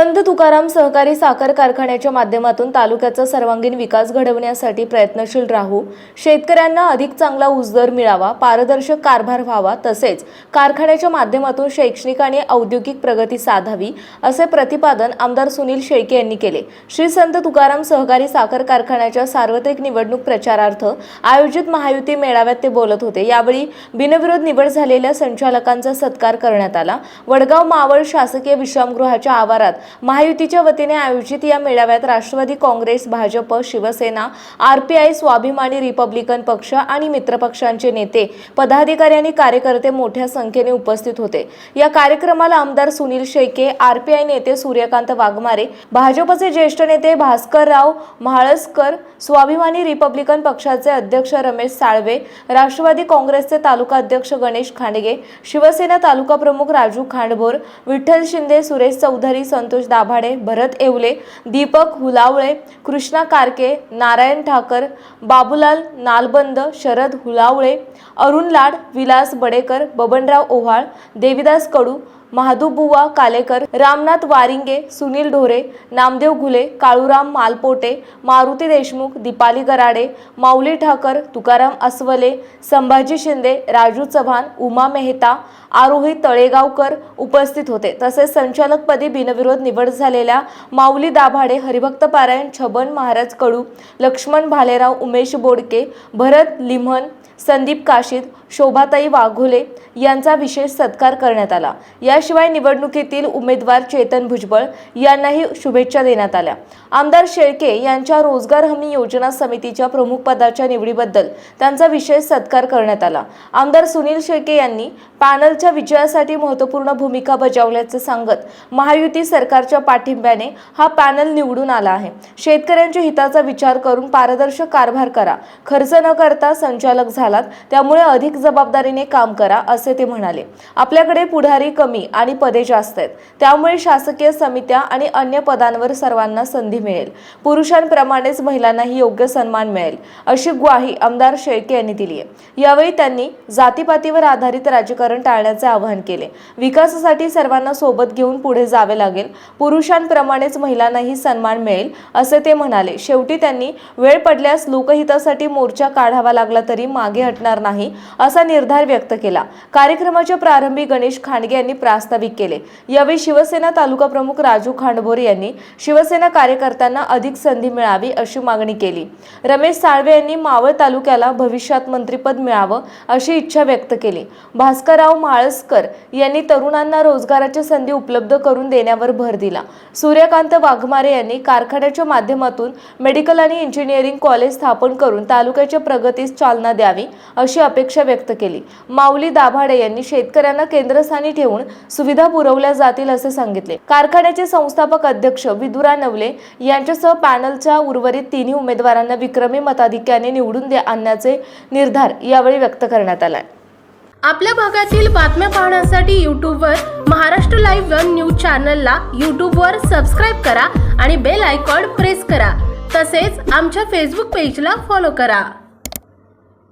संत तुकाराम सहकारी साखर कारखान्याच्या माध्यमातून तालुक्याचा सर्वांगीण विकास घडवण्यासाठी प्रयत्नशील राहू शेतकऱ्यांना अधिक चांगला उजदर मिळावा पारदर्शक कारभार व्हावा तसेच कारखान्याच्या माध्यमातून शैक्षणिक आणि औद्योगिक प्रगती साधावी असे प्रतिपादन आमदार सुनील शेळके यांनी केले. श्री संत तुकाराम सहकारी साखर कारखान्याच्या सार्वत्रिक निवडणूक प्रचारार्थ आयोजित महायुती मेळाव्यात ते बोलत होते. यावेळी बिनविरोध निवड झालेल्या संचालकांचा सत्कार करण्यात आला. वडगाव मावळ शासकीय विश्रामगृहाच्या आवारात महायुतीच्या वतीने आयोजित या मेळाव्यात राष्ट्रवादी काँग्रेस भाजप शिवसेना आरपीआय स्वाभिमानी रिपब्लिकन पक्ष आणि मित्रपक्षांचे नेते पदाधिकारी आणि कार्यकर्ते मोठ्या संख्येने उपस्थित होते. या कार्यक्रमाला आमदार सुनील शेके आरपीआय नेते सूर्यकांत वाघमारे भाजपचे ज्येष्ठ नेते भास्करराव म्हाळसकर स्वाभिमानी रिपब्लिकन पक्षाचे अध्यक्ष रमेश साळवे राष्ट्रवादी काँग्रेसचे तालुका अध्यक्ष गणेश खांडगे शिवसेना तालुका प्रमुख राजू खांडभोर विठ्ठल शिंदे सुरेश चौधरी संतोष दाभाडे भरत येवले दीपक हुलावळे कृष्णा कारके नारायण ठाकर बाबूलाल नालबंद शरद हुलावळे अरुण लाड विलास बडेकर बबनराव ओव्हाळ देविदास कडू महादूबुवा कालेकर रामनाथ वारिंगे सुनील ढोरे नामदेव घुले काळूराम मालपोटे मारुती देशमुख दीपाली गराडे माऊली ठाकर तुकाराम अस्वले संभाजी शिंदे राजू चव्हाण उमा मेहता आरोही तळेगावकर उपस्थित होते. तसेच संचालकपदी बिनविरोध निवड झालेल्या माऊली दाभाडे हरिभक्त पारायण छबन महाराज कडू लक्ष्मण भालेराव उमेश बोडके भरत लिमन संदीप काशीद शोभाताई वाघोले यांचा विशेष सत्कार करण्यात आला. याशिवाय निवडणुकीतील उमेदवार चेतन भुजबळ यांनाही शुभेच्छा देण्यात आल्या. आमदार शेळके यांच्या रोजगार हमी योजना समितीच्या प्रमुख पदाच्या निवडीबद्दल त्यांचा विशेष सत्कार करण्यात आला. आमदार सुनील शेळके यांनी पॅनलच्या विजयासाठी महत्त्वपूर्ण भूमिका बजावल्याचे सांगत महायुती सरकारच्या पाठिंब्याने हा पॅनल निवडून आला आहे. शेतकऱ्यांच्या हिताचा विचार करून पारदर्शक कारभार करा. खर्च न करता संचालक झालात त्यामुळे अधिक जबाबदारीने काम करा असे ते म्हणाले. आपल्याकडे पुढारी कमी आणि पदे जास्त आहेत. त्यामुळे शासकीय समित्या आणि अन्य पदांवर सर्वांना संधी मिळेल. पुरुषांप्रमाणेच महिलांनाही योग्य सन्मान मिळेल अशी ग्वाही आमदार शेळके यांनी दिली आहे. यावेळी त्यांनी जातीपातीवर आधारित राजकारण टाळण्याचे आवाहन केले. विकासासाठी सर्वांना सोबत घेऊन पुढे जावे लागेल. पुरुषांप्रमाणेच महिलांनाही सन्मान मिळेल असे ते म्हणाले. शेवटी त्यांनी वेळ पडल्यास लोकहितासाठी मोर्चा काढावा लागला तरी मागे हटणार नाही असा निर्धार व्यक्त केला. कार्यक्रमाच्या प्रारंभी गणेश खांडगे यांनी प्रास्ताविक केले. यावेळी शिवसेना तालुका प्रमुख राजू खांडभोरे यांनी शिवसेना कार्यकर्त्यांना अधिक संधी मिळावी अशी मागणी केली. रमेश साळवे यांनी मावळ तालुक्याला भविष्यात मंत्रीपद मिळावं अशी इच्छा व्यक्त केली. भास्करराव माळसकर यांनी तरुणांना रोजगाराच्या संधी उपलब्ध करून देण्यावर भर दिला. सूर्यकांत वाघमारे यांनी कारखान्याच्या माध्यमातून मेडिकल आणि इंजिनिअरिंग कॉलेज स्थापन करून तालुक्याच्या प्रगतीस चालना द्यावी अशी अपेक्षा व्यक्त केली. माऊली दाभाडे यांनी शेतकऱ्यांना केंद्रस्थानी ठेवून सुविधा पुरवल्या जातील असे सांगितले. कारखान्याचे संस्थापक अध्यक्ष विदुरा नवले यांच्यासह पॅनलच्या उर्वरित तिन्ही उमेदवारांना विक्रमी मताधिक्याने निवडून आणण्याचे निर्धार यावेळी व्यक्त करण्यात आलाय. आपल्या भागातील बातम्या पाहण्यासाठी यूट्यूबवर महाराष्ट्र लाईव्ह वन न्यूज चॅनलला यूट्यूबवर सबस्क्राईब करा आणि बेल आयकॉन प्रेस करा. तसेच आमच्या फेसबुक पेजला फॉलो करा.